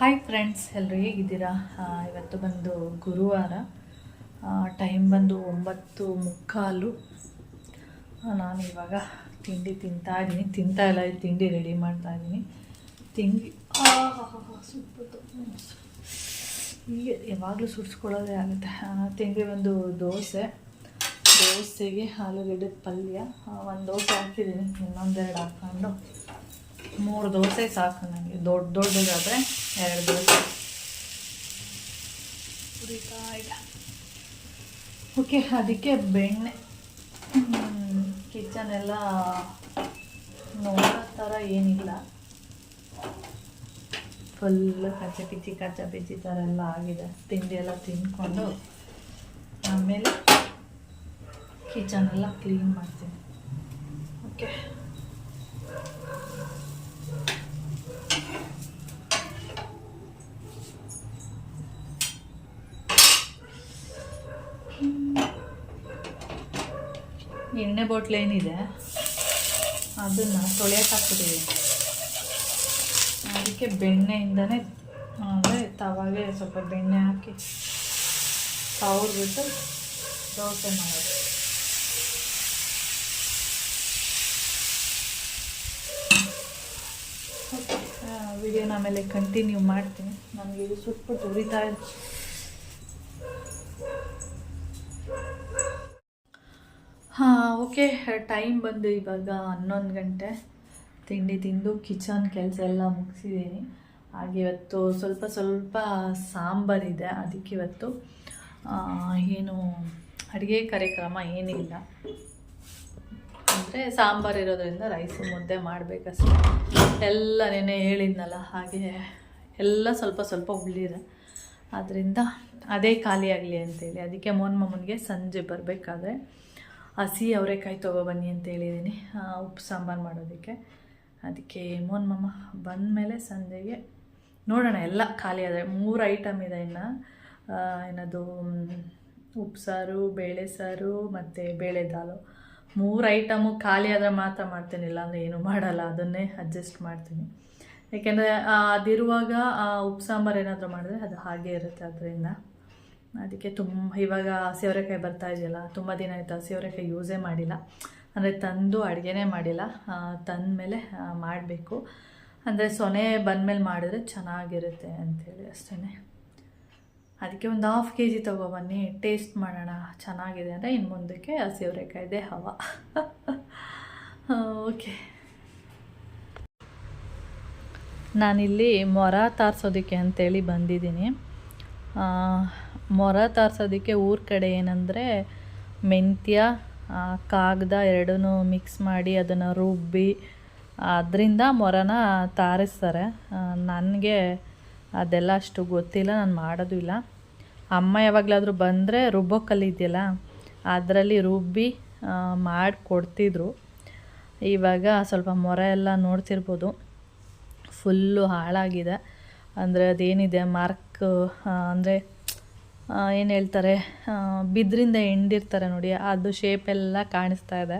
Hi friends ಎಲ್ಲರೂ ಹೇಗಿದ್ದೀರಾ? ಇವತ್ತು ಬಂದು ಗುರುವಾರ. ಟೈಮ್ ಬಂದು ಒಂಬತ್ತು ಮುಕ್ಕಾಲು. ನಾನು ಇವಾಗ ತಿಂಡಿ ತಿಂತಾ ಇದ್ದೀನಿ. ತಿಂತಾ ಇಲ್ಲ ತಿಂಡಿ ರೆಡಿ ಮಾಡ್ತಾ ಇದ್ದೀನಿ. ತಿಂಡಿ ಹೀಗೆ ಯಾವಾಗಲೂ ಸುಡ್ಸ್ಕೊಳ್ಳೋದೇ ಆಗುತ್ತೆ. ತಿಂಡಿ ಒಂದು ದೋಸೆ. ದೋಸೆಗೆ ಆಲೂಗಡ್ಡೆ ಪಲ್ಯ. ಒಂದು ದೋಸೆ ಹಾಕಿದ್ದೀನಿ ಇನ್ನೊಂದೆರಡು ಹಾಕ್ಕೊಂಡು ಮೂರು ದೋಸೆ ಸಾಕು ನನಗೆ ದೊಡ್ಡ ದೊಡ್ಡದಾದರೆ. ಎರಡು. ದೋಸೆ ಇದೆ. ಓಕೆ ಅದಕ್ಕೆ ಬೆಣ್ಣೆ. ಕಿಚನ್ ಎಲ್ಲ ನೋಡೋ ಥರ ಏನಿಲ್ಲ. ಫುಲ್ ಕಚ್ಚ ಪಿಚ್ಚಿ ಕಚ್ಚ ಪಿಚ್ಚಿ ಥರ ಎಲ್ಲ ಆಗಿದೆ. ತಿಂಡಿ ಎಲ್ಲ ತಿಂದ್ಕೊಂಡು ಆಮೇಲೆ ಕಿಚನ್ ಎಲ್ಲ ಕ್ಲೀನ್ ಮಾಡ್ತೀನಿ. ಓಕೆ. ಎಣ್ಣೆ ಬಾಟ್ಲ್ ಏನಿದೆ, ಅದನ್ನು ತೊಳೆಯಕ್ಕೆ ಹಾಕ್ಬಿಟ್ಟಿದ್ದೀನಿ ಅದಕ್ಕೆ ಬೆಣ್ಣೆಯಿಂದನೇ, ಅಂದರೆ ತವಾಗೆ ಸ್ವಲ್ಪ ಬೆಣ್ಣೆ ಹಾಕಿ ಬಿಟ್ಟು ದೋಸೆ ಮಾಡೋದು. ವಿಡಿಯೋನ ಆಮೇಲೆ ಕಂಟಿನ್ಯೂ ಮಾಡ್ತೀನಿ. ನನಗೆ ಇದು ಸುಟ್ಬಿಟ್ಟು ಉರಿತಾ ಇದೆ ಹಾಂ ಓಕೆ ಟೈಮ್ ಬಂದು ಇವಾಗ ಹನ್ನೊಂದು ಗಂಟೆ. ತಿಂಡಿ ತಿಂದು ಕಿಚನ್ ಕೆಲಸ ಎಲ್ಲ ಮುಗಿಸಿದ್ದೀನಿ ಹಾಗೆ ಇವತ್ತು ಸ್ವಲ್ಪ ಸ್ವಲ್ಪ ಸಾಂಬಾರಿದೆ ಅದಕ್ಕೆ ಇವತ್ತು ಏನು ಅಡುಗೆ ಕಾರ್ಯಕ್ರಮ ಏನಿಲ್ಲ. ಅಂದರೆ ಸಾಂಬಾರು ಇರೋದ್ರಿಂದ ರೈಸು ಮುದ್ದೆ ಮಾಡಬೇಕಷ್ಟೆ. ಎಲ್ಲ ನೆನೆ ಹೇಳಿದ್ನಲ್ಲ, ಹಾಗೆ ಎಲ್ಲ ಸ್ವಲ್ಪ ಸ್ವಲ್ಪ ಉಳಿದಿದೆ ಆದ್ದರಿಂದ ಅದೇ ಖಾಲಿ ಆಗಲಿ ಅಂತೇಳಿ. ಅದಕ್ಕೆ ಮೋನ್ ಸಂಜೆ ಬರಬೇಕಾದ್ರೆ ಹಸಿ ಅವರೆಕಾಯಿ ತೊಗೊಬನ್ನಿ ಅಂತ ಹೇಳಿದ್ದೀನಿ. ಉಪ್ಪು ಸಾಂಬಾರು ಮಾಡೋದಕ್ಕೆ. ಅದಕ್ಕೆ ಮೋಹನ್ ಮಾಮ, ಬಂದಮೇಲೆ ಸಂಜೆಗೆ ನೋಡೋಣ, ಎಲ್ಲ ಖಾಲಿ ಆದರೆ ಮೂರು ಐಟಮ್ ಇದೆ ಇನ್ನು. ಏನದು ಉಪ್ಸಾರು ಬೇಳೆ ಸಾರು, ಮತ್ತು ಬೇಳೆ ದಾಲು. ಮೂರು ಐಟಮು ಖಾಲಿ ಆದರೆ ಮಾತ್ರ ಮಾಡ್ತೀನಿ ಇಲ್ಲ ಅಂದರೆ ಏನು ಮಾಡಲ್ಲ, ಅದನ್ನೇ ಅಡ್ಜಸ್ಟ್ ಮಾಡ್ತೀನಿ. ಯಾಕೆಂದರೆ ಅದಿರುವಾಗ ಉಪ್ಪು ಸಾಂಬಾರು ಏನಾದರೂ ಮಾಡಿದ್ರೆ ಅದು ಹಾಗೇ ಇರುತ್ತೆ ಅದರಿಂದ. ಅದಕ್ಕೆ ತುಂಬ ಇವಾಗ ಸೇವರೆಕಾಯಿ ಬರ್ತಾ ಇದೆಯಲ್ಲ, ತುಂಬ ದಿನ ಆಯಿತು ಸೇವರೆಕಾಯಿ ಯೂಸೇ ಮಾಡಿಲ್ಲ. ಅಂದರೆ ತಂದು ಅಡುಗೆನೇ ಮಾಡಿಲ್ಲ ತಂದ ಮೇಲೆ ಮಾಡಬೇಕು. ಅಂದರೆ ಸೊನೆ ಬಂದಮೇಲೆ ಮಾಡಿದ್ರೆ ಚೆನ್ನಾಗಿರುತ್ತೆ ಅಂಥೇಳಿ ಅಷ್ಟೇ ಅದಕ್ಕೆ ಒಂದು ಹಾಫ್ ಕೆ ಜಿ ತೊಗೊಬನ್ನಿ ಟೇಸ್ಟ್ ಮಾಡೋಣ, ಚೆನ್ನಾಗಿದೆ ಅಂದರೆ ಇನ್ನು ಮುಂದಕ್ಕೆ ಸೇವರೆಕಾಯಿದೆ ಹವ. ಓಕೆ ನಾನಿಲ್ಲಿ ಮೊರ ತಾರ್ಸೋದಕ್ಕೆ ಅಂತೇಳಿ ಬಂದಿದ್ದೀನಿ. ಮೊರ ತಾರ್ಸೋದಕ್ಕೆ ಊರ ಕಡೆ ಏನಂದರೆ ಮೆಂತ್ಯ ಕಾಗದ ಎರಡೂ ಮಿಕ್ಸ್ ಮಾಡಿ ಅದನ್ನು ರುಬ್ಬಿ, ಅದರಿಂದ ಮೊರನ ತಾರಿಸ್ತಾರೆ. ನನಗೆ ಅದೆಲ್ಲ ಅಷ್ಟು ಗೊತ್ತಿಲ್ಲ, ನಾನು ಮಾಡೋದು ಇಲ್ಲ. ಅಮ್ಮ ಯಾವಾಗಲಾದರೂ ಬಂದರೆ ರುಬ್ಬೋ ಕಲ್ಲಿದೆಯಲ್ಲ ಅದರಲ್ಲಿ ರುಬ್ಬಿ ಮಾಡಿಕೊಡ್ತಿದ್ರು. ಇವಾಗ ಸ್ವಲ್ಪ ಮೊರ ಎಲ್ಲ ನೋಡ್ತಿರ್ಬೋದು. ಫುಲ್ಲು ಹಾಳಾಗಿದೆ. ಅಂದರೆ ಅದೇನಿದೆ, ಮಾರ್ಕ್ ಅಂದರೆ ಏನು ಹೇಳ್ತಾರೆ ಬಿದ್ರಿಂದ ಎಂಡಿರ್ತಾರೆ ನೋಡಿ, ಅದು ಶೇಪೆಲ್ಲ ಕಾಣಿಸ್ತಾ ಇದೆ.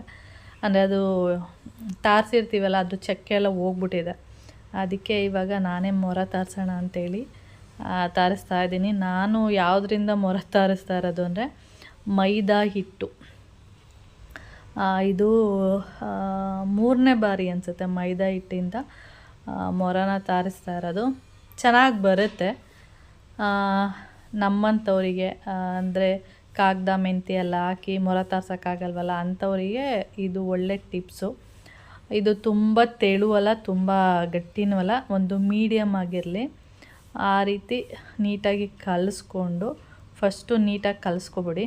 ಅಂದರೆ ಅದು ತಾರ್ಸಿರ್ತೀವಲ್ಲ, ಅದು ಚಕ್ಕೆ ಎಲ್ಲ ಹೋಗ್ಬಿಟ್ಟಿದೆ. ಅದಕ್ಕೆ ಇವಾಗ ನಾನೇ ಮೊರ ತಾರ್ಸೋಣ ಅಂತೇಳಿ ತಾರಿಸ್ತಾ ಇದ್ದೀನಿ. ನಾನು ಯಾವುದರಿಂದ ಮೊರ ತಾರಿಸ್ತಾ ಇರೋದು ಅಂದರೆ, ಮೈದಾ ಹಿಟ್ಟು. ಇದು ಮೂರನೇ ಬಾರಿ ಅನಿಸುತ್ತೆ ಮೈದಾ ಹಿಟ್ಟಿಂದ ಮೊರನ ತಾರಿಸ್ತಾ ಇರೋದು. ಚೆನ್ನಾಗಿ ಬರುತ್ತೆ. ನಮ್ಮಂಥವರಿಗೆ ಅಂದರೆ ಕಾಗದ ಮೆಂತಿ ಎಲ್ಲ ಹಾಕಿ ಮೊರ ತಾರ್ಸೋಕ್ಕಾಗಲ್ವಲ್ಲ, ಅಂಥವರಿಗೆ ಇದು ಒಳ್ಳೆ ಟಿಪ್ಸು. ಇದು ತುಂಬ ತೆಳುವಲ್ಲ ತುಂಬ ಗಟ್ಟಿನೂ ಅಲ್ಲ, ಒಂದು ಮೀಡಿಯಮ್ ಆಗಿರಲಿ. ಆ ರೀತಿ ನೀಟಾಗಿ ಕಲಿಸ್ಕೊಂಡು, ಫಸ್ಟು ನೀಟಾಗಿ ಕಲಿಸ್ಕೊಬಿಡಿ.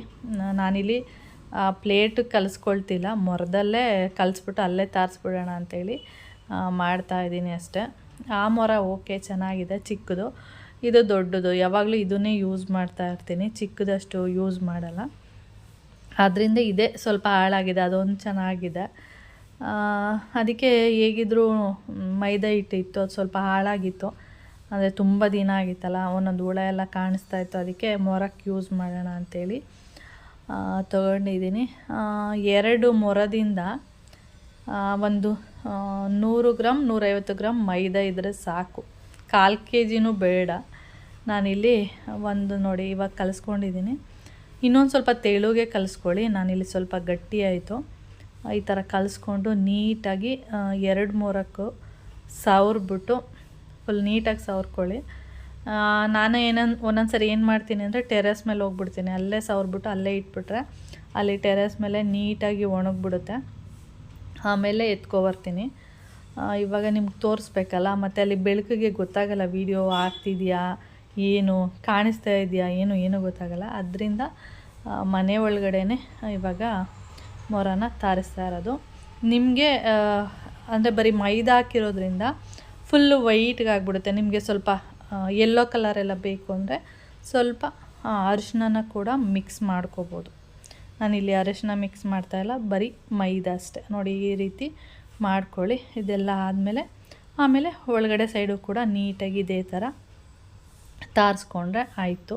ನಾನಿಲ್ಲಿ ಪ್ಲೇಟ್ ಕಲಿಸ್ಕೊಳ್ತಿಲ್ಲ, ಮೊರದಲ್ಲೇ ಕಲಿಸ್ಬಿಟ್ಟು ಅಲ್ಲೇ ತಾರಿಸ್ಬಿಡೋಣ ಮಾಡ್ತಾ ಇದ್ದೀನಿ ಅಷ್ಟೇ. ಆ ಮೊರ ಓಕೆ, ಚೆನ್ನಾಗಿದೆ, ಚಿಕ್ಕದು. ಇದು ದೊಡ್ಡದು. ಯಾವಾಗಲೂ ಇದನ್ನೇ ಯೂಸ್ ಮಾಡ್ತಾ ಇರ್ತೀನಿ. ಚಿಕ್ಕದಷ್ಟು ಯೂಸ್ ಮಾಡಲ್ಲ. ಆದ್ದರಿಂದ ಇದೇ. ಸ್ವಲ್ಪ ಹಾಳಾಗಿದೆ. ಅದೊಂದು ಚೆನ್ನಾಗಿದೆ. ಅದಕ್ಕೆ ಹೇಗಿದ್ರೂ ಮೈದಾ ಹಿಟ್ಟಿತ್ತು. ಅದು ಸ್ವಲ್ಪ ಹಾಳಾಗಿತ್ತು. ಅಂದರೆ ತುಂಬ ದಿನ ಆಗಿತ್ತಲ್ಲ. ಒಂದೊಂದು ಹುಳ ಎಲ್ಲ ಕಾಣಿಸ್ತಾ ಇತ್ತು. ಅದಕ್ಕೆ ಮೊರಕ್ಕೆ ಯೂಸ್ ಮಾಡೋಣ ಅಂಥೇಳಿ ತೊಗೊಂಡಿದ್ದೀನಿ. ಎರಡು ಮೊರದಿಂದ ಒಂದು ನೂರು ಗ್ರಾಮ್ ನೂರೈವತ್ತು ಗ್ರಾಮ್ ಮೈದಾ ಇದ್ದರೆ ಸಾಕು. ಕಾಲು ಕೆ ಜಿನೂ ಬೇಡ. ನಾನಿಲ್ಲಿ ಒಂದು ನೋಡಿ, ಇವಾಗ ಕಲಿಸ್ಕೊಂಡಿದ್ದೀನಿ ಇನ್ನೊಂದು ಸ್ವಲ್ಪ ತೆಳುಗೆ ಕಲಿಸ್ಕೊಳ್ಳಿ. ನಾನಿಲ್ಲಿ ಸ್ವಲ್ಪ ಗಟ್ಟಿ ಆಯಿತು. ಈ ಥರ ಕಲಿಸ್ಕೊಂಡು ನೀಟಾಗಿ ಎರಡು ಮೂರಕ್ಕೂ ಸವರ್ಬಿಟ್ಟು ಫುಲ್ ನೀಟಾಗಿ ಸವರ್ಕೊಳ್ಳಿ. ನಾನು ಏನನ್ ಒಂದೊಂದು ಸರಿ ಏನು ಮಾಡ್ತೀನಿ ಅಂದರೆ ಟೆರೆಸ್ ಮೇಲೆ ಹೋಗ್ಬಿಡ್ತೀನಿ. ಅಲ್ಲೇ ಸವರ್ಬಿಟ್ಟು ಅಲ್ಲೇ ಇಟ್ಬಿಟ್ರೆ ಅಲ್ಲಿ ಟೆರೆಸ್ ಮೇಲೆ ನೀಟಾಗಿ ಒಣಗಿಬಿಡುತ್ತೆ. ಆಮೇಲೆ ಎತ್ಕೊಬರ್ತೀನಿ. ಇವಾಗ ನಿಮ್ಗೆ ತೋರಿಸ್ಬೇಕಲ್ಲ, ಮತ್ತು ಅಲ್ಲಿ ಬೆಳಕಿಗೆ ಗೊತ್ತಾಗಲ್ಲ, ವೀಡಿಯೋ ಆಗ್ತಿದೆಯಾ? ಏನು ಕಾಣಿಸ್ತಾ ಇದೆಯಾ, ಏನು, ಏನೂ ಗೊತ್ತಾಗಲ್ಲ. ಅದರಿಂದ ಮನೆ ಒಳಗಡೆ ಇವಾಗ ಮೊರನ ತಾರಿಸ್ತಾ ಇರೋದು. ನಿಮಗೆ ಅಂದರೆ ಬರೀ ಮೈದಾ ಹಾಕಿರೋದ್ರಿಂದ ಫುಲ್ಲು ವೈಟ್ಗೆ ಆಗಿಬಿಡುತ್ತೆ. ನಿಮಗೆ ಸ್ವಲ್ಪ ಯೆಲ್ಲೋ ಕಲರ್ ಎಲ್ಲ ಬೇಕು ಅಂದರೆ ಸ್ವಲ್ಪ ಅರಿಶಿನ ಕೂಡ ಮಿಕ್ಸ್ ಮಾಡ್ಕೋಬೋದು. ನಾನಿಲ್ಲಿ ಅರಿಶಿನ ಮಿಕ್ಸ್ ಮಾಡ್ತಾಯಿಲ್ಲ ಬರೀ ಮೈದಾ ಅಷ್ಟೆ. ನೋಡಿ, ಈ ರೀತಿ ಮಾಡ್ಕೊಳ್ಳಿ. ಇದೆಲ್ಲ ಆದಮೇಲೆ, ಆಮೇಲೆ ಒಳಗಡೆ ಸೈಡು ಕೂಡ ನೀಟಾಗಿ ಇದೇ ಥರ ತಾರಿಸ್ಕೊಂಡ್ರೆ ಆಯಿತು.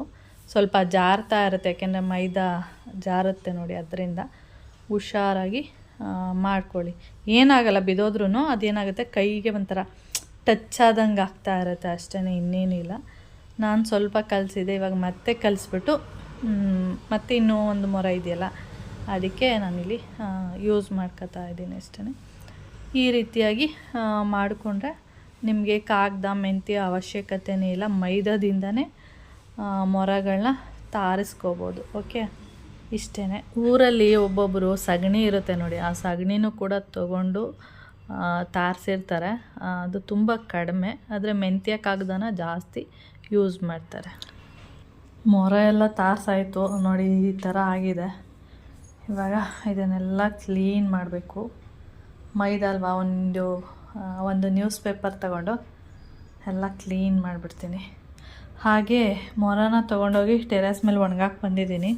ಸ್ವಲ್ಪ ಜಾರ್ತಾ ಇರುತ್ತೆ, ಯಾಕೆಂದರೆ ಮೈದಾ ಜಾರುತ್ತೆ ನೋಡಿ ಅದರಿಂದ. ಹುಷಾರಾಗಿ ಮಾಡ್ಕೊಳ್ಳಿ. ಏನಾಗಲ್ಲ ಬಿದೋದ್ರೂ ಅದೇನಾಗುತ್ತೆ, ಕೈಗೆ ಒಂಥರ ಟಚ್ ಆದಂಗೆ ಆಗ್ತಾ ಇರುತ್ತೆ ಅಷ್ಟೇ ಇನ್ನೇನಿಲ್ಲ ನಾನು ಸ್ವಲ್ಪ ಕಲಿಸಿದೆ, ಇವಾಗ ಮತ್ತೆ ಕಲಿಸ್ಬಿಟ್ಟು ಮತ್ತೆ ಇನ್ನೂ ಒಂದು ಮೊರ ಇದೆಯಲ್ಲ, ಅದಕ್ಕೆ ನಾನಿಲ್ಲಿ ಯೂಸ್ ಮಾಡ್ಕೋತಾ ಇದ್ದೀನಿ ಅಷ್ಟೇ ಈ ರೀತಿಯಾಗಿ ಮಾಡಿಕೊಂಡ್ರೆ ನಿಮಗೆ ಕಾಗದ, ಮೆಂತ್ಯ ಅವಶ್ಯಕತೆನೇ ಇಲ್ಲ. ಮೈದಾದಿಂದನೇ ಮೊರಗಳನ್ನ ತಾರಿಸ್ಕೋಬೋದು. ಓಕೆ? ಇಷ್ಟೇ ಊರಲ್ಲಿ ಒಬ್ಬೊಬ್ಬರು ಸಗಣಿ ಇರುತ್ತೆ ನೋಡಿ. ಆ ಸಗಣಿನೂ ಕೂಡ ತಗೊಂಡು ತಾರಿಸಿರ್ತಾರೆ. ಅದು ತುಂಬ ಕಡಿಮೆ. ಆದರೆ ಮೆಂತ್ಯ ಕಾಗದನ ಜಾಸ್ತಿ ಯೂಸ್ ಮಾಡ್ತಾರೆ. ಮೊರ ಎಲ್ಲ ತಾರ್ಸಾಯಿತು ನೋಡಿ, ಈ ಥರ ಆಗಿದೆ. ಇವಾಗ ಇದನ್ನೆಲ್ಲ ಕ್ಲೀನ್ ಮಾಡಬೇಕು. ಮೈದಲ್ವಾ ಒಂದು ಒಂದು ನ್ಯೂಸ್ ಪೇಪರ್ ತಗೊಂಡು ಎಲ್ಲ ಕ್ಲೀನ್ ಮಾಡಿಬಿಡ್ತೀನಿ. ಹಾಗೆ ಮೊರನ ತೊಗೊಂಡೋಗಿ ಟೆರೆಸ್ ಮೇಲೆ ಒಣಗಾಕಿ ಬಂದಿದ್ದೀನಿ.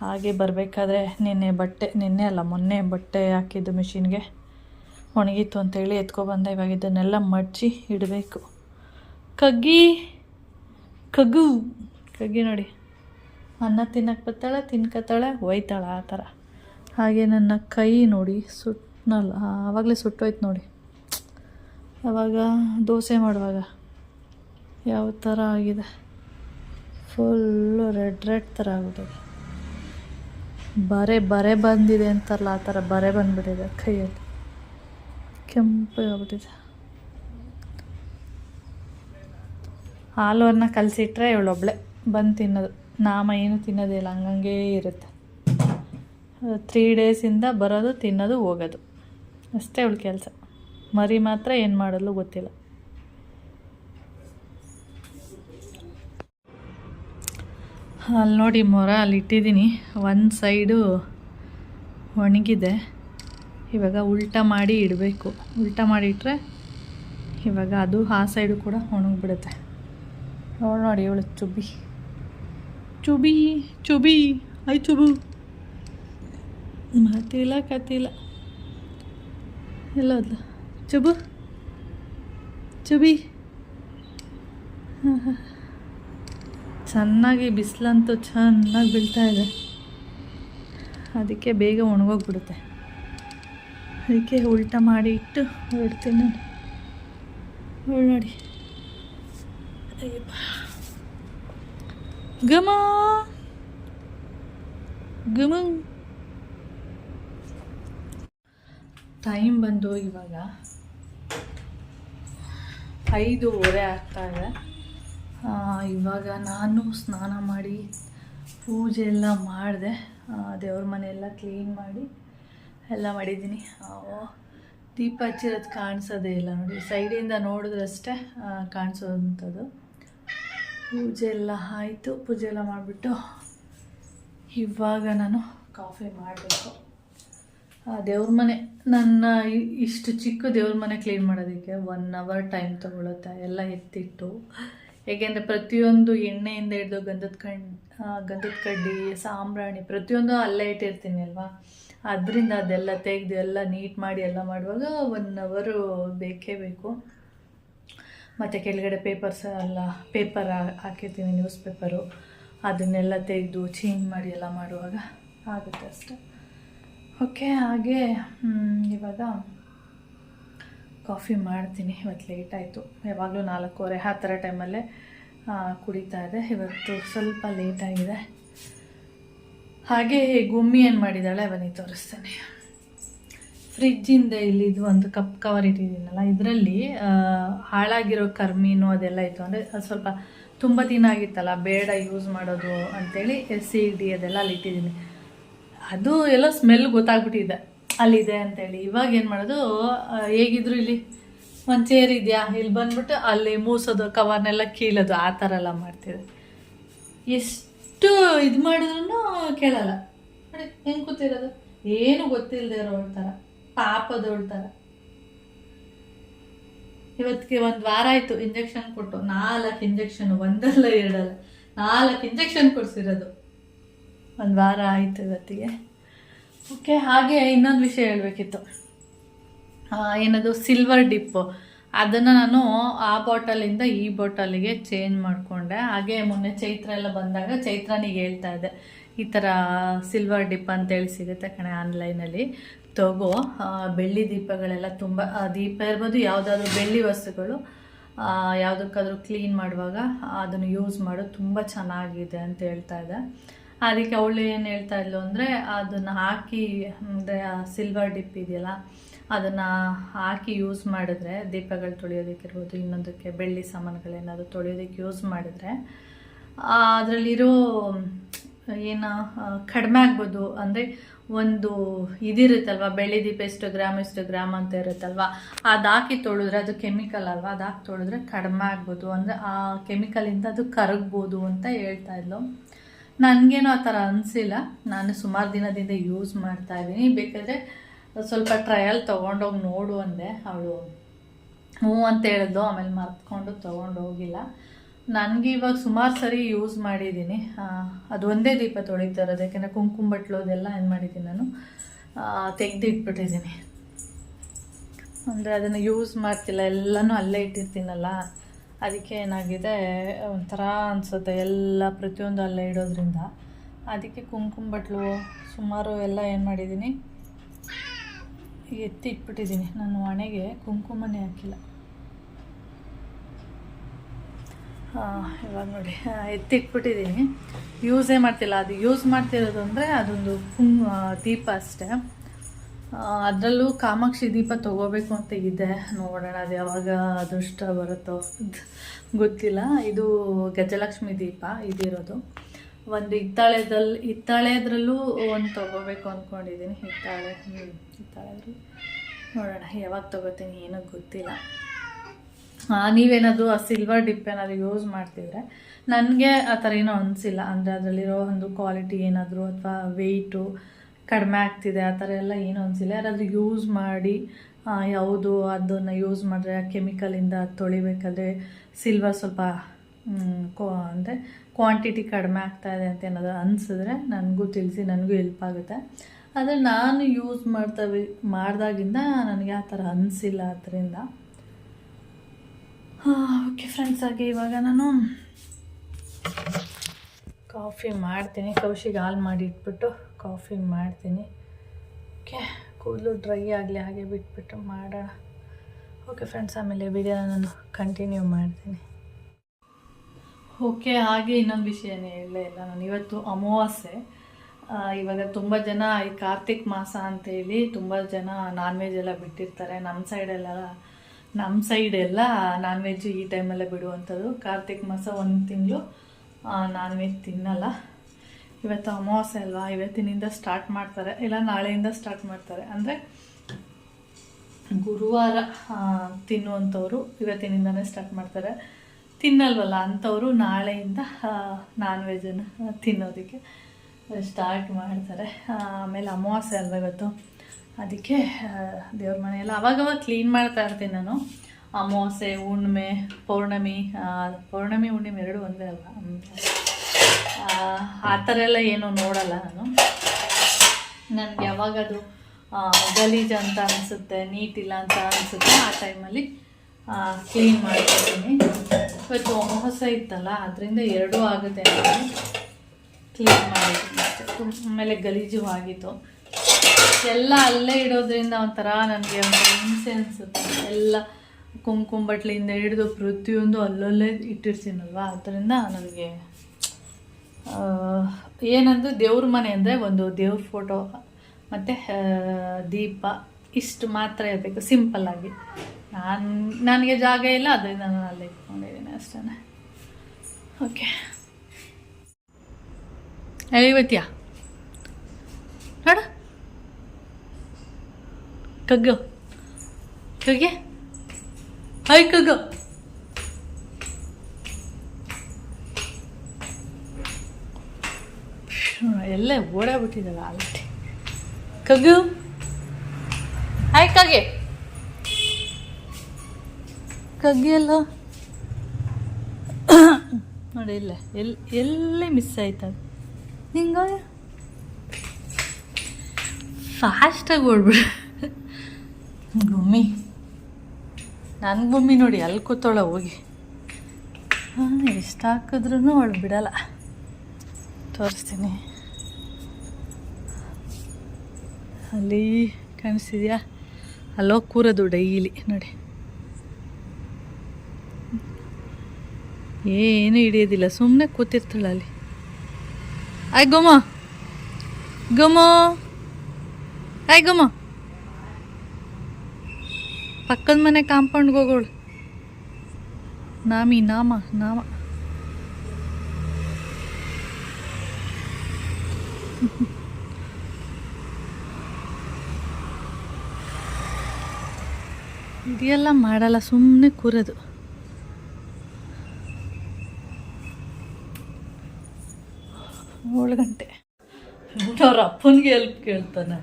ಹಾಗೆ ಬರಬೇಕಾದ್ರೆ ನಿನ್ನೆ ಬಟ್ಟೆ, ನಿನ್ನೆ ಅಲ್ಲ, ಮೊನ್ನೆ ಬಟ್ಟೆ ಹಾಕಿದ್ದು ಮಿಷಿನ್ಗೆ ಒಣಗಿತ್ತು ಅಂತೇಳಿ ಎತ್ಕೊಬಂದೆ, ಇವಾಗ ಇದನ್ನೆಲ್ಲ ಮಡ್ಚಿ ಇಡಬೇಕು. ಕಗ್ಗಿ, ಕಗ್ಗು, ಕಗ್ಗಿ ನೋಡಿ. ಅನ್ನ ತಿನ್ನಕ್ಕೆ ಬರ್ತಾಳೆ, ತಿನ್ಕತ್ತಾಳೆ, ಒಯ್ತಾಳೆ ಆ ಥರ. ಹಾಗೆ ನನ್ನ ಕೈ ನೋಡಿ ಸುಟ್ಟನಲ್ಲ ಆವಾಗಲೇ ಸುಟ್ಟೋಯ್ತು ನೋಡಿ. ಆವಾಗ ದೋಸೆ ಮಾಡುವಾಗ ಯಾವ ಥರ ಆಗಿದೆ? ಫುಲ್ಲು ರೆಡ್ ರೆಡ್ ಥರ ಆಗ್ಬಿಟ್ಟಿದೆ. ಬರೆ ಬರೆ ಬಂದಿದೆ ಅಂತಾರಲ್ಲ ಆ ಥರ ಬರೆ ಬಂದುಬಿಟ್ಟಿದೆ ಕೈಯಲ್ಲಿ. ಕೆಂಪಾಗ್ಬಿಟ್ಟಿದೆ ಹಾಲುವನ್ನ ಕಲಸಿಟ್ರೆ ಇವಳೊಬ್ಳೆ ಬಂದು ತಿನ್ನೋದು. ನಾಮ ಏನು ತಿನ್ನೋದೇ ಇಲ್ಲ, ಹಂಗಂಗೆ ಇರುತ್ತೆ. ತ್ರೀ ಡೇಸಿಂದ ಬರೋದು, ತಿನ್ನೋದು, ಹೋಗೋದು. ಅಷ್ಟೇ ಅವಳು ಕೆಲಸ. ಮರಿ ಮಾತ್ರ ಏನು ಮಾಡಲು ಗೊತ್ತಿಲ್ಲ. ಅಲ್ಲಿ ನೋಡಿ ಮೊರ, ಅಲ್ಲಿ ಇಟ್ಟಿದ್ದೀನಿ. ಒಂದು ಸೈಡು ಒಣಗಿದೆ. ಇವಾಗ ಉಲ್ಟಾ ಮಾಡಿ ಇಡಬೇಕು. ಉಲ್ಟಾ ಮಾಡಿ ಇಟ್ಟರೆ ಇವಾಗ ಅದು ಆ ಸೈಡು ಕೂಡ ಒಣಗಿಬಿಡುತ್ತೆ. ನೋಡಿ ನೋಡಿ ಇವಳು ಚುಬಿ ಚುಬಿ ಚುಬಿ ಐ ಚುಬು ಮಾತಿಲ್ಲ ಕತಿಲ್ಲ ಎಲ್ಲೋದ್ಲ ಚುಬು ಚುಬಿ ಚೆನ್ನಾಗಿ ಬಿಸಿಲಂತೂ ಚೆನ್ನಾಗಿ ಬೀಳ್ತಾ ಇದೆ. ಅದಕ್ಕೆ ಬೇಗ ಒಣಗೋಗ್ಬಿಡುತ್ತೆ. ಅದಕ್ಕೆ ಉಲ್ಟಾ ಮಾಡಿ ಇಟ್ಟು ಹೊರಡ್ತೀನಿ ನಾನು ನೋಡಿ ಗಮ ಗಮ ಟೈಮ್ ಬಂದು ಇವಾಗ ಐದೂವರೆ ಇದೆ. ಇವಾಗ ನಾನು ಸ್ನಾನ ಮಾಡಿ ಪೂಜೆ ಎಲ್ಲ ಮಾಡಿದೆ. ದೇವ್ರ ಮನೆ ಎಲ್ಲ ಕ್ಲೀನ್ ಮಾಡಿ ಎಲ್ಲ ಮಾಡಿದ್ದೀನಿ. ದೀಪ ಹಚ್ಚಿರೋದು ಕಾಣಿಸೋದೇ ಇಲ್ಲ ನೋಡಿ. ಸೈಡಿಂದ ನೋಡಿದ್ರಷ್ಟೇ ಕಾಣಿಸೋವಂಥದ್ದು. ಪೂಜೆ ಎಲ್ಲ ಆಯಿತು. ಪೂಜೆ ಎಲ್ಲ ಮಾಡಿಬಿಟ್ಟು ಇವಾಗ ನಾನು ಕಾಫಿ ಮಾಡಬೇಕು. ದೇವ್ರ ಮನೆ, ನನ್ನ ಇಷ್ಟು ಚಿಕ್ಕ ದೇವ್ರ ಮನೆ ಕ್ಲೀನ್ ಮಾಡೋದಕ್ಕೆ ಒನ್ ಅವರ್ ಟೈಮ್ ತಗೊಳುತ್ತೆ, ಎಲ್ಲ ಎತ್ತಿಟ್ಟು. ಏಕೆಂದರೆ ಪ್ರತಿಯೊಂದು ಎಣ್ಣೆಯಿಂದ ಹಿಡಿದು ಗಂಧದ ಕಣ್ ಗಂಧದ ಕಡ್ಡಿ, ಸಾಂಬ್ರಾಣಿ, ಪ್ರತಿಯೊಂದು ಅಲ್ಲೇ ಇಟ್ಟಿರ್ತೀನಿ ಅಲ್ವಾ? ಅದರಿಂದ ಅದೆಲ್ಲ ತೆಗೆದು ಎಲ್ಲ ನೀಟ್ ಮಾಡಿ ಎಲ್ಲ ಮಾಡುವಾಗ ಒನ್ ಅವರು ಬೇಕೇ ಬೇಕು. ಮತ್ತು ಕೆಳಗಡೆ ಪೇಪರ್ಸ್ ಎಲ್ಲ ಪೇಪರ್ ಹಾಕಿರ್ತೀನಿ ನ್ಯೂಸ್ ಪೇಪರು ಅದನ್ನೆಲ್ಲ ತೆಗೆದು ಚೇಂಜ್ ಮಾಡಿ ಎಲ್ಲ ಮಾಡುವಾಗ ಆಗುತ್ತೆ ಅಷ್ಟೆ. ಓಕೆ, ಹಾಗೆ ಇವಾಗ ಕಾಫಿ ಮಾಡ್ತೀನಿ. ಇವತ್ತು ಲೇಟ್ ಆಯಿತು. ಯಾವಾಗಲೂ ನಾಲ್ಕೂವರೆ, ಆ ಥರ ಟೈಮಲ್ಲೇ ಕುಡಿತಾ ಇದೆ ಇವತ್ತು ಸ್ವಲ್ಪ ಲೇಟ್ ಆಗಿದೆ. ಹಾಗೆ ಗುಮ್ಮಿ ಏನು ಮಾಡಿದ್ದಾಳೆ, ಬನ್ನಿ, ತೋರಿಸ್ತೇನೆ. ಫ್ರಿಜ್ಜಿಂದ ಇಲ್ಲಿ ಇದು ಒಂದು ಕಪ್ ಕವರ್ ಇಟ್ಟಿದ್ದೀನಲ್ಲ, ಇದರಲ್ಲಿ ಹಾಳಾಗಿರೋ ಕರ್ಮೀನು ಅದೆಲ್ಲ ಇತ್ತು. ಅಂದರೆ ಅದು ಸ್ವಲ್ಪ ತುಂಬ ದಿನ ಆಗಿತ್ತಲ್ಲ, ಬೇಡ ಯೂಸ್ ಮಾಡೋದು ಅಂತೇಳಿ ಸಿ ಡಿ ಅದೆಲ್ಲ ಅಲ್ಲಿ ಇಟ್ಟಿದ್ದೀನಿ. ಅದು ಎಲ್ಲ ಸ್ಮೆಲ್ ಗೊತ್ತಾಗ್ಬಿಟ್ಟಿದೆ. ಅಲ್ಲಿದೆ ಅಂತೇಳಿ. ಇವಾಗ ಏನು ಮಾಡೋದು? ಹೇಗಿದ್ರು ಇಲ್ಲಿ? ಒಂದು ಚೇರ್ ಇದೆಯಾ? ಇಲ್ಲಿ ಬಂದ್ಬಿಟ್ಟು ಅಲ್ಲಿ ಮೂಸೋದು, ಕವರ್ನೆಲ್ಲ ಕೀಳೋದು, ಆ ಥರ ಎಲ್ಲ ಮಾಡ್ತಿದೆ. ಎಷ್ಟು ಇದು ಮಾಡಿದ್ರು ಕೇಳಲ್ಲ. ನೋಡಿ, ಹೆಂಗೆ ಕೂತಿರೋದು? ಏನು ಗೊತ್ತಿಲ್ಲದೆ ಇರೋ ಥರ. ಪಾಪದವಳ ಥರ. ಇವತ್ತಿಗೆ ಒಂದು ವಾರ ಆಯಿತು ಇಂಜೆಕ್ಷನ್ ಕೊಟ್ಟು. ನಾಲ್ಕು ಇಂಜೆಕ್ಷನ್ ಒಂದಲ್ಲ ಎರಡಲ್ಲ. ನಾಲ್ಕು ಇಂಜೆಕ್ಷನ್ ಕೊಡಿಸಿರೋದು. ಒಂದು ವಾರ ಆಯಿತು ಇವತ್ತಿಗೆ. ಓಕೆ, ಹಾಗೆ ಇನ್ನೊಂದು ವಿಷಯ ಹೇಳಬೇಕಿತ್ತು. ಏನದು ಸಿಲ್ವರ್ ಡಿಪ್ಪು ಅದನ್ನು ನಾನು ಆ ಬಾಟಲಿಂದ ಈ ಬಾಟಲಿಗೆ ಚೇಂಜ್ ಮಾಡಿಕೊಂಡೆ. ಹಾಗೆ ಮೊನ್ನೆ ಚೈತ್ರ ಎಲ್ಲ ಬಂದಾಗ ಚೈತ್ರನಿಗೆ ಹೇಳ್ತಾ ಇದ್ದೆ, ಈ ಥರ ಸಿಲ್ವರ್ ಡಿಪ್ ಅಂತೇಳಿ ಸಿಗುತ್ತೆ ಕಣೆ ಆನ್ಲೈನಲ್ಲಿ ತಗೋ ಬೆಳ್ಳಿ ದೀಪಗಳೆಲ್ಲ ತುಂಬ ದೀಪ ಇರ್ಬೋದು ಯಾವುದಾದ್ರೂ ಬೆಳ್ಳಿ ವಸ್ತುಗಳು ಯಾವುದಕ್ಕಾದ್ರೂ ಕ್ಲೀನ್ ಮಾಡುವಾಗ ಅದನ್ನು ಯೂಸ್ ಮಾಡೋದು ತುಂಬ ಚೆನ್ನಾಗಿದೆ ಅಂತ ಹೇಳ್ತಾ ಇದ್ದೆ. ಅದಕ್ಕೆ ಅವಳು ಏನು ಹೇಳ್ತಾ ಇದ್ಲು ಅಂದರೆ, ಅದನ್ನು ಹಾಕಿ, ಅಂದರೆ ಸಿಲ್ವರ್ ಡಿಪ್ ಇದೆಯಲ್ಲ, ಅದನ್ನು ಹಾಕಿ ಯೂಸ್ ಮಾಡಿದ್ರೆ, ದೀಪಗಳು ತೊಳೆಯೋದಕ್ಕಿರ್ಬೋದು ಇನ್ನೊಂದಕ್ಕೆ ಬೆಳ್ಳಿ ಸಾಮಾನುಗಳೇನಾದರೂ ತೊಳೆಯೋದಕ್ಕೆ ಯೂಸ್ ಮಾಡಿದ್ರೆ ಅದರಲ್ಲಿರೋ, ಏನು ಕಡಿಮೆ ಆಗ್ಬೋದು. ಅಂದರೆ ಒಂದು ಇದಿರುತ್ತಲ್ವ, ಬೆಳ್ಳಿ ದೀಪ ಎಷ್ಟು ಗ್ರಾಮ್ ಎಷ್ಟು ಗ್ರಾಮ್ ಅಂತ ಇರುತ್ತಲ್ವ, ಅದು ಹಾಕಿ ತೊಳೆದ್ರೆ ಅದು ಕೆಮಿಕಲ್ ಅಲ್ವಾ, ಅದು ಹಾಕಿ ತೊಳೆದ್ರೆ ಕಡಿಮೆ ಆಗ್ಬೋದು. ಅಂದರೆ ಆ ಕೆಮಿಕಲಿಂದ ಅದು ಕರಗ್ಬೋದು ಅಂತ ಹೇಳ್ತಾ ಇದ್ಲು. ನನಗೇನು ಆ ಥರ ಅನಿಸಿಲ್ಲ. ನಾನು ಸುಮಾರು ದಿನದಿಂದ ಯೂಸ್ ಮಾಡ್ತಾ ಇದ್ದೀನಿ. ಬೇಕಾದರೆ ಸ್ವಲ್ಪ ಟ್ರಯಲ್ ತೊಗೊಂಡೋಗಿ ನೋಡು ಅಂದೆ. ಅವಳು ಹ್ಞೂ ಅಂತ ಹೇಳಿದ್ಲು. ಆಮೇಲೆ ಮರ್ತ್ಕೊಂಡು ತೊಗೊಂಡು ಹೋಗಿಲ್ಲ. ನನಗೆ ಇವಾಗ ಸುಮಾರು ಸರಿ ಯೂಸ್ ಮಾಡಿದ್ದೀನಿ. ಅದು ಒಂದೇ ದೀಪ ತೊಳಿತಾ ಇರೋದು ಯಾಕೆಂದರೆ ಕುಂಕುಮ ಬಟ್ಲು ಅದೆಲ್ಲ ಏನು ಮಾಡಿದ್ದೀನಿ ನಾನು. ತೆಗೆದು ಇಟ್ಬಿಟ್ಟಿದ್ದೀನಿ ಅಂದರೆ ಅದನ್ನು ಯೂಸ್ ಮಾಡ್ತಿಲ್ಲ. ಎಲ್ಲನೂ ಅಲ್ಲೇ ಇಟ್ಟಿರ್ತೀನಲ್ಲ. ಅದಕ್ಕೆ ಏನಾಗಿದೆ, ಒಂಥರ ಅನಿಸುತ್ತೆ ಎಲ್ಲ ಪ್ರತಿಯೊಂದು ಅಲ್ಲೇ ಇಡೋದ್ರಿಂದ. ಅದಕ್ಕೆ ಕುಂಕುಮ ಬಟ್ಲು ಸುಮಾರು ಎಲ್ಲ ಏನು ಮಾಡಿದ್ದೀನಿ ಎತ್ತಿ ಇಟ್ಬಿಟ್ಟಿದ್ದೀನಿ ನನ್ನ ಹಣೆಗೆ ಕುಂಕುಮನೇ ಹಾಕಿಲ್ಲ. ಹಾಂ, ಇವಾಗ ನೋಡಿ, ಎತ್ತಿಟ್ಬಿಟ್ಟಿದ್ದೀನಿ. ಯೂಸೇ ಮಾಡ್ತಿಲ್ಲ. ಅದು ಯೂಸ್ ಮಾಡ್ತಿರೋದು ಅಂದರೆ ಅದೊಂದು ಕುಂ ದೀಪ ಅಷ್ಟೇ. ಅದರಲ್ಲೂ ಕಾಮಾಕ್ಷಿ ದೀಪ ತೊಗೋಬೇಕು ಅಂತ ಇದೆ. ನೋಡೋಣ, ಅದು ಯಾವಾಗ ಅದೃಷ್ಟ ಬರುತ್ತೋ ಗೊತ್ತಿಲ್ಲ. ಇದು ಗಜಲಕ್ಷ್ಮಿ ದೀಪ ಇದಿರೋದು. ಒಂದು ಹಿತ್ತಾಳೆದಲ್ಲಿ ಹಿತ್ತಾಳೆದ್ರಲ್ಲೂ ಒಂದು ತೊಗೋಬೇಕು ಅಂದ್ಕೊಂಡಿದ್ದೀನಿ ಹಿತ್ತಾಳೆ ಹ್ಞೂ ನೋಡೋಣ, ಯಾವಾಗ ತೊಗೋತೀನಿ ಏನೋ ಗೊತ್ತಿಲ್ಲ. ನೀವೇನಾದರೂ ಆ ಸಿಲ್ವರ್ ಡಿಪ್ ಏನಾದರೂ ಯೂಸ್ ಮಾಡ್ತಿದ್ರೆ ನನಗೆ ಆ ಥರ ಏನೋ ಅನಿಸಿಲ್ಲ. ಅಂದರೆ ಅದರಲ್ಲಿರೋ ಒಂದು ಕ್ವಾಲಿಟಿ ಏನಾದರೂ ಅಥವಾ ವೆಯ್ಟು ಕಡಿಮೆ ಆಗ್ತಿದೆ ಆ ಥರ ಎಲ್ಲ ಏನೂ ಅನಿಸಿಲ್ಲ. ಯಾರಾದರೂ ಯೂಸ್ ಮಾಡಿ ಆ, ಯಾವುದು ಅದನ್ನು ಯೂಸ್ ಮಾಡಿದ್ರೆ ಕೆಮಿಕಲಿಂದ ತೊಳಿಬೇಕಾದ್ರೆ ಸಿಲ್ವರ್ ಸ್ವಲ್ಪ ಕೋ ಅಂದರೆ ಕ್ವಾಂಟಿಟಿ ಕಡಿಮೆ ಇದೆ ಅಂತ ಏನಾದರೂ ಅನಿಸಿದ್ರೆ ನನಗೂ ತಿಳಿಸಿ ನನಗೂ ಹೆಲ್ಪ್ ಆಗುತ್ತೆ. ಆದರೆ ನಾನು ಯೂಸ್ ಮಾಡ್ತಾ ಮಾಡಿದಾಗಿಂದ ನನಗೆ ಆ ಥರ ಅನಿಸಿಲ್ಲ ಅದರಿಂದ. ಓಕೆ ಫ್ರೆಂಡ್ಸ್ ಹಾಗೆ ಇವಾಗ ನಾನು ಕಾಫಿ ಮಾಡ್ತೀನಿ. ಕೌಶಿಗೆ ಹಾಲು ಮಾಡಿ ಇಟ್ಬಿಟ್ಟು. ಕಾಫಿ ಮಾಡ್ತೀನಿ. ಓಕೆ, ಕೂದಲು ಡ್ರೈ ಆಗಲಿ, ಹಾಗೆ ಬಿಟ್ಬಿಟ್ಟು ಮಾಡೋಣ. ಓಕೆ ಫ್ರೆಂಡ್ಸ್, ಆಮೇಲೆ ವಿಡಿಯೋನ ನಾನು ಕಂಟಿನ್ಯೂ ಮಾಡ್ತೀನಿ. ಓಕೆ, ಹಾಗೆ ಇನ್ನೊಂದು ವಿಷಯನೇ ಹೇಳಲೇ ಇಲ್ಲ. ನಾನು ಇವತ್ತು ಅಮಾವಾಸ್ಯೆ. ಇವಾಗ ತುಂಬ ಜನ ಈ ಕಾರ್ತಿಕ್ ಮಾಸ ಅಂತೇಳಿ ತುಂಬ ಜನ ನಾನ್ ವೆಜ್ ಎಲ್ಲ ಬಿಟ್ಟಿರ್ತಾರೆ. ನಮ್ಮ ಸೈಡೆಲ್ಲ ನಮ್ಮ ಸೈಡ್ ಎಲ್ಲ ನಾನ್ ವೆಜ್ ಈ ಟೈಮಲ್ಲೇ ಬಿಡುವಂಥದ್ದು. ಕಾರ್ತಿಕ್ ಮಾಸ ಒಂದು ತಿಂಗಳು ನಾನ್ ವೆಜ್ ತಿನ್ನಲ್ಲ. ಇವತ್ತು ಅಮಾವಾಸ್ಯೆ ಅಲ್ವಾ? ಇವತ್ತಿನಿಂದ ಸ್ಟಾರ್ಟ್ ಮಾಡ್ತಾರೆ. ಇಲ್ಲ, ನಾಳೆಯಿಂದ ಸ್ಟಾರ್ಟ್ ಮಾಡ್ತಾರೆ. ಅಂದರೆ ಗುರುವಾರ ತಿನ್ನುವಂಥವರು ಇವತ್ತಿನಿಂದನೇ ಸ್ಟಾರ್ಟ್ ಮಾಡ್ತಾರೆ. ತಿನ್ನಲ್ವಲ್ಲ? ಅಂಥವರು ನಾಳೆಯಿಂದ ನಾನ್ ವೆಜನ್ನು ತಿನ್ನೋದಕ್ಕೆ ಸ್ಟಾರ್ಟ್ ಮಾಡ್ತಾರೆ. ಆಮೇಲೆ ಅಮಾವಾಸ್ಯೆ ಅಲ್ವಾ ಇವತ್ತು? ಅದಕ್ಕೆ ದೇವ್ರ ಮನೆಯೆಲ್ಲ ಅವಾಗವಾಗ ಕ್ಲೀನ್ ಮಾಡ್ತಾ ಇರ್ತೀನಿ ನಾನು. ಅಮಾವಾಸ್ಯೆ, ಹುಣ್ಣಿಮೆ, ಪೌರ್ಣಮಿ ಪೌರ್ಣಮಿ, ಹುಣ್ಣಿಮೆ ಎರಡು ಒಂದೇ ಅಲ್ವಾ. ಆ, ಥರ ಎಲ್ಲ ಏನೂ ನೋಡಲ್ಲ ನಾನು. ನನಗೆ ಯಾವಾಗ ಅದು ಗಲೀಜು ಅಂತ ಅನಿಸುತ್ತೆ ನೀಟಿಲ್ಲ ಅಂತ ಅನಿಸುತ್ತೆ ಆ ಟೈಮಲ್ಲಿ ಕ್ಲೀನ್ ಮಾಡ್ಕೊತೀನಿ. ಇವತ್ತು ಅಮಾವಾಸ್ಯ ಇತ್ತಲ್ಲ ಅದರಿಂದ ಎರಡೂ ಆಗುತ್ತೆ ಅಂತ ಕ್ಲೀನ್ ಮಾಡಿದ್ದೀನಿ ಆಮೇಲೆ ಗಲೀಜು ಆಗಿತ್ತು. ಎಲ್ಲ ಅಲ್ಲೇ ಇಡೋದ್ರಿಂದ ಒಂಥರ ನನಗೆ ಒಂದು ಹಿಂಸೆ ಅನಿಸುತ್ತೆ. ಎಲ್ಲ ಕುಂಕುಮ ಬಟ್ಲಿಂದ ಹಿಡಿದು ಪ್ರತಿಯೊಂದು ಅಲ್ಲಲ್ಲೇ ಇಟ್ಟಿರ್ತೀನಲ್ವ? ಅದರಿಂದ ನನಗೆ ಆ, ಏನಂದ್ರೆ ದೇವ್ರ ಮನೆ ಅಂದರೆ ಒಂದು ದೇವ್ರ ಫೋಟೋ ಮತ್ತು ದೀಪ ಇಷ್ಟು ಮಾತ್ರ ಇರಬೇಕು ಸಿಂಪಲ್ಲಾಗಿ ನಾನು ನನಗೆ ಜಾಗ ಇಲ್ಲ ಅದರಿಂದ ನಾನು ಅಲ್ಲಿ ಇಟ್ಕೊಂಡಿದ್ದೀನಿ ಅಷ್ಟೇ ಓಕೆ ಐವತ್ಯಾ ನೋಡ. ಕಗ್ಗು. ಕಗ್ಗೆ. ಹಾಯ್ ಕಗ್ಗು. ಎಲ್ಲ ಓಡಾಬಿಟ್ಟಿದ್ದಾವೆ ಆಲ್ರೆಡಿ ಕಗ್ಗು? ಹಾಯ್ ಕಗೆ ಕಗ್ಗೆ ಎಲ್ಲ? ನೋಡಿ, ಇಲ್ಲ. ಎಲ್ಲಿ ಎಲ್ಲಿ ಮಿಸ್ ಆಯ್ತದ? ಹಿಂಗ ಫಾಸ್ಟಾಗಿ ಓಡ್ಬಿಡ. ಗುಮ್ಮಿ ನನ್ನ ಗುಮ್ಮಿ ನೋಡಿ, ಅಲ್ಲಿ ಕೂತೋಳ ಹೋಗಿ. ಹಾಂ ಎಷ್ಟು ಹಾಕಿದ್ರೂ ಅವಳು ಬಿಡಲ್ಲ. ತೋರಿಸ್ತೀನಿ. ಅಲ್ಲಿ ಕಾಣಿಸ್ತಿದ್ಯಾ? ಅಲ್ಲೋಗಿ ಕೂರೋದು ಡೈಲಿ, ನೋಡಿ. ಏನು ಹಿಡಿಯೋದಿಲ್ಲ ಸುಮ್ಮನೆ ಕೂತಿರ್ತಾಳೆ ಅಲ್ಲಿ. ಆಯ್ ಗೊಮ್ಮ ಗೊಮ್ಮ ಆಯ್ ಗೊಮ್ಮ ಪಕ್ಕದ ಮನೆ ಕಾಂಪೌಂಡ್ಗೆ ಹೋಗೋಳು. ನಾಮಿ, ನಾಮ ನಾಮ. ಇದೆಲ್ಲ ಮಾಡಲ್ಲ ಸುಮ್ಮನೆ ಕೂರೋದು. ಏಳು ಗಂಟೆ. ಅವ್ರ ಅಪ್ಪನಿಗೆ ಹೆಲ್ಪ್ ಕೇಳ್ತಾನೆ.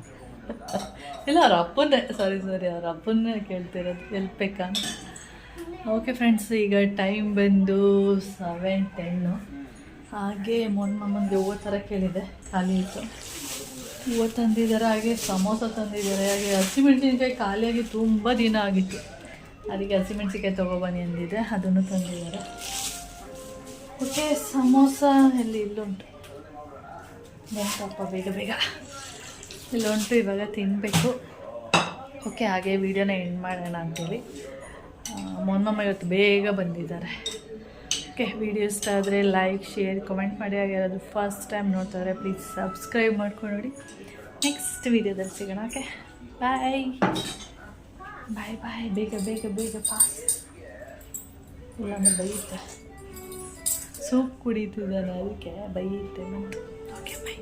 ಇಲ್ಲ, ಅವ್ರ ಅಪ್ಪನೇ ಸಾರಿ ಸಾರಿ ಅವ್ರ ಅಪ್ಪನ್ನೇ ಕೇಳ್ತಿರೋದು ಹೆಲ್ಪ್ ಬೇಕಾ? ಓಕೆ ಫ್ರೆಂಡ್ಸ್ ಈಗ ಟೈಮ್ ಬಂದು ಸೆವೆನ್ ಟೆನ್ನು ಹಾಗೆ ಮೊನ್ನೆ ಹೂವು ಥರ ಕೇಳಿದೆ, ಖಾಲಿ ಇತ್ತು. ಹೂವು ತಂದಿದ್ದಾರೆ, ಹಾಗೆ ಸಮೋಸ ತಂದಿದ್ದಾರೆ, ಹಾಗೆ ಹಸಿಮೆಣಸಿನ್ಕಾಯಿ ಖಾಲಿಯಾಗಿ ತುಂಬ ದಿನ ಆಗಿತ್ತು. ಅದಕ್ಕೆ ಹಸಿಮೆಣಸಿನ್ಕಾಯಿ ತೊಗೊಬನ್ನಿ ಅಂದಿದ್ದೆ ಅದನ್ನು ತಂದಿದ್ದಾರೆ. ಓಕೆ ಸಮೋಸ ಎಲ್ಲಿ ಇಲ್ಲುಂಟು. ಬಂತಪ್ಪ, ಬೇಗ ಬೇಗ. ಇಲ್ಲುಂಟು, ಇವಾಗ ತಿನ್ನಬೇಕು ಓಕೆ, ಹಾಗೆ ವಿಡಿಯೋನ ಎಂಡ್ ಮಾಡೋಣ ಅಂತೇಳಿ ಮೊನ್ನಮ್ಮ ಇವತ್ತು ಬೇಗ ಬಂದಿದ್ದಾರೆ. ಓಕೆ ವಿಡಿಯೋ ಇಷ್ಟ ಆದರೆ ಲೈಕ್ ಶೇರ್ ಕಮೆಂಟ್ ಮಾಡಿ ಯಾರಾದರೂ ಫಸ್ಟ್ ಟೈಮ್ ನೋಡ್ತಾರೆ ಪ್ಲೀಸ್ ಸಬ್ಸ್ಕ್ರೈಬ್ ಮಾಡ್ಕೊಂಡು ನೋಡಿ ನೆಕ್ಸ್ಟ್ ವಿಡಿಯೋದಲ್ಲಿ ಸಿಗೋಣ ಓಕೆ ಬಾಯ್ ಬಾಯ್ ಬಾಯ್ ಬೇಗ ಬೇಗ ಬೇಗ ಫಾಸ್ಟ್ ಇಲ್ಲಾಂದ್ರೆ ಬೈಯುತ್ತೆ. ಸೂಪ್ ಕುಡಿತಿದ್ದಾನೆ ಅದಕ್ಕೆ ಬೈಯುತ್ತೆ. Okay by